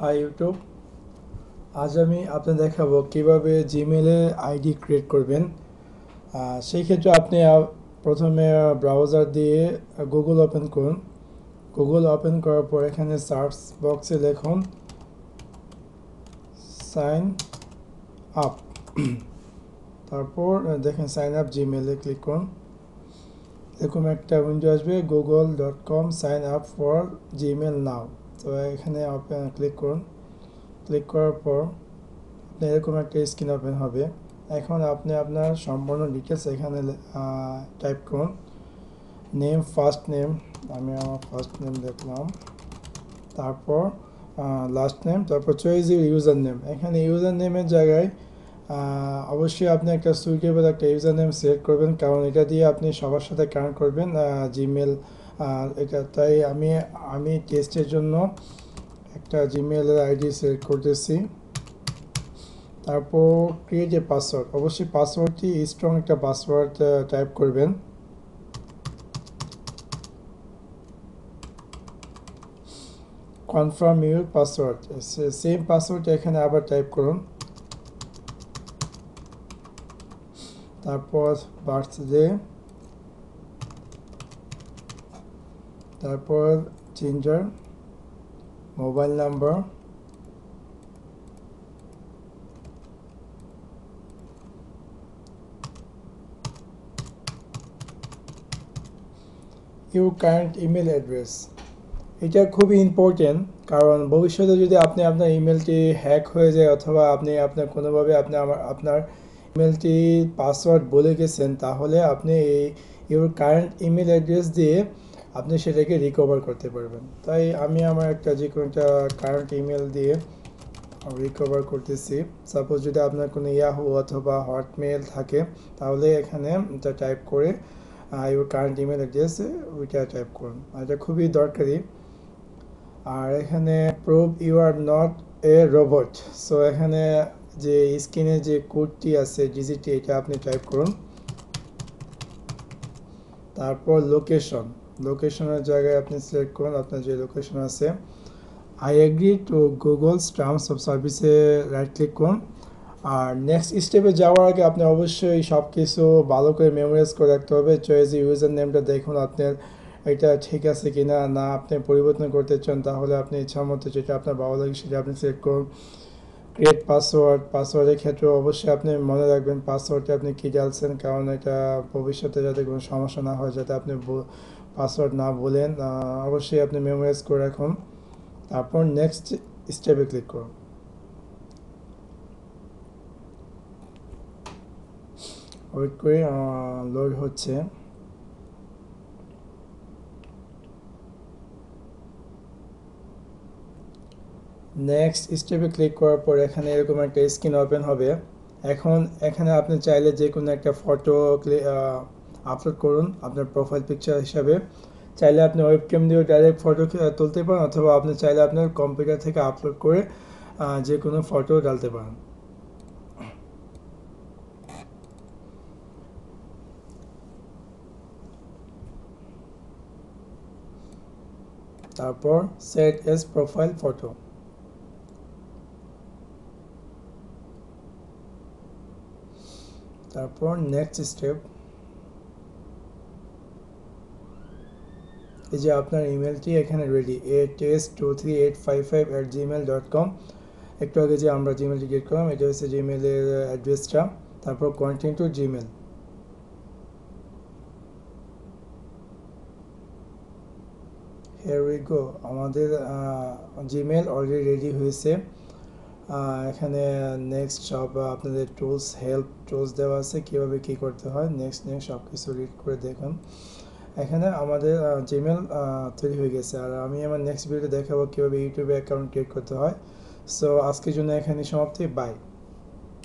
High YouTube আজ আমি আপনাদের দেখাবো কীভাবে জিমেলে আইডি ক্রিয়েট করবেন। সেই ক্ষেত্রে আপনি প্রথমে ব্রাউজার দিয়ে গুগল ওপেন করুন। গুগল ওপেন করার পর এখানে সার্চ বক্সে লিখুন সাইন আপ তারপর দেখেন সাইন আপ জিমেলে ক্লিক করুন। এরকম একটা উইন্ডো আসবে Google dot com sign up for Gmail now তো এখানে ওপেন ক্লিক করুন। ক্লিক করার পর আপনি এরকম একটা স্ক্রিন ওপেন হবে। এখন আপনি আপনার সম্পূর্ণ ডিটেলস এখানে টাইপ করুন। নেম ফার্স্ট নেম আমি আমার ফার্স্ট নেম দেখলাম। তারপর লাস্ট নেম তারপর চয়েস ইউজার নেম এখানে ইউজার নেমের জায়গায় অবশ্যই আপনি একটা সুইটেবল একটা ইউজার নেম সিলেক্ট করবেন। কারণ এটা দিয়ে আপনি সবার সাথে কানেক্ট করবেন জিমেল এটা তাই আমি আমি টেস্টের জন্য একটা জিমেলের আইডি সিলেক্ট করতেছি। তারপর ক্রিয়েট এ পাসওয়ার্ড অবশ্যই পাসওয়ার্ডটি স্ট্রং একটা পাসওয়ার্ড টাইপ করবেন। Confirm your password same password এখানে আবার টাইপ করুন। তারপর বার্থডে তারপর gender mobile number you current email address এটা খুবই ইম্পর্টেন্ট কারণ ভবিষ্যতে যদি আপনি আপনার ইমেলটি হ্যাক হয়ে যায় অথবা আপনি আপনার কোনোভাবে আপনি আমার আপনার ইমেলটি পাসওয়ার্ড বলে গেছেন, তাহলে আপনি এই ইউর কারেন্ট ইমেল অ্যাড্রেস দিয়ে আপনি সেটাকে রিকভার করতে পারবেন। তাই আমি আমার একটা যে কোনো একটা কারেন্ট ইমেল দিয়ে রিকভার করতেছি। সাপোজ যদি আপনার কোনো ইয়াহু অথবা হটমেল থাকে, তাহলে এখানে এটা টাইপ করে ইউর কারেন্ট ইমেল অ্যাড্রেস ওইটা টাইপ করুন। এটা খুবই দরকারি। আর এখানে prove you are not a robot so এখানে যে স্ক্রিনে যে কোডটি আছে ডিজিটি এটা আপনি টাইপ করুন। তারপর লোকেশন লোকেশনের জায়গায় আপনি সিলেক্ট করুন, আপনার যে লোকেশন আছে। I agree to Google terms of সার্ভিসে রাইট ক্লিক করুন। আর নেক্সট স্টেপে যাওয়ার আগে আপনি অবশ্যই সব কিছু ভালো করে মেমোরাইজ করে রাখতে হবে। চয়েস ইউজার নেমটা দেখুন, আপনার এটা ঠিক আছে কি না না আপনি পরিবর্তন করতে চান, তাহলে আপনি ইচ্ছা মতো যেটা আপনার ভালো লাগে সেটা আপনি সিলেক্ট করুন। ক্রিয়েট পাসওয়ার্ড পাসওয়ার্ডের ক্ষেত্রে অবশ্যই আপনি মনে রাখবেন পাসওয়ার্ডটা আপনি কী ডালছেন কারণ এটা ভবিষ্যতে যাতে কোনো সমস্যা না হয়, যাতে আপনি পাসওয়ার্ড না বলেন অবশ্যই আপনি মেমোরাইজ করে রাখুন। তারপর নেক্সট স্টেপে ক্লিক করুন। ওয়েট করে লোড হচ্ছে। নেক্সট স্টেপে ক্লিক করার পর এখানে এরকম একটা স্ক্রিন ওপেন হবে। এখন, এখানে আপনি চাইলে যে কোনো একটা ফটো আপলোড করুন আপনার প্রোফাইল পিকচার হিসাবে। চাইলে আপনি ওয়েবক্যাম দিয়েও ডাইরেক্ট ফটো তুলতে পারেন অথবা আপনি চাইলে আপনার কম্পিউটার থেকে আপলোড করে যে কোনো ফটো ডালতে পারেন। তারপর সেট এস প্রোফাইল ফটো তারপর নেক্সট স্টেপ এই যে আপনার ইমেলটি এখানে ready a test two three eight five five at Gmail dot com একটু আগে যে আমরা জিমেলটি গেট করলাম, এটা হচ্ছে জিমেলের অ্যাড্রেসটা তারপর continue to Gmail here we go আমাদের জিমেল অলরেডি রেডি হয়েছে। এখানে নেক্সট সব আপনাদের টুলস হেল্প টুলস দেওয়া আছে। কীভাবে কী করতে হয়? নেক্সট নেক্সট সব কিছু রিড করে দেখুন। এখানে আমাদের জিমেল তৈরি হয়ে গেছে। আর আমি আমার নেক্সট ভিডিও দেখাবো কীভাবে ইউটিউবে অ্যাকাউন্ট ক্রিয়েট করতে হয়। সো আজকের জন্য এখানে সমাপ্তি। বাই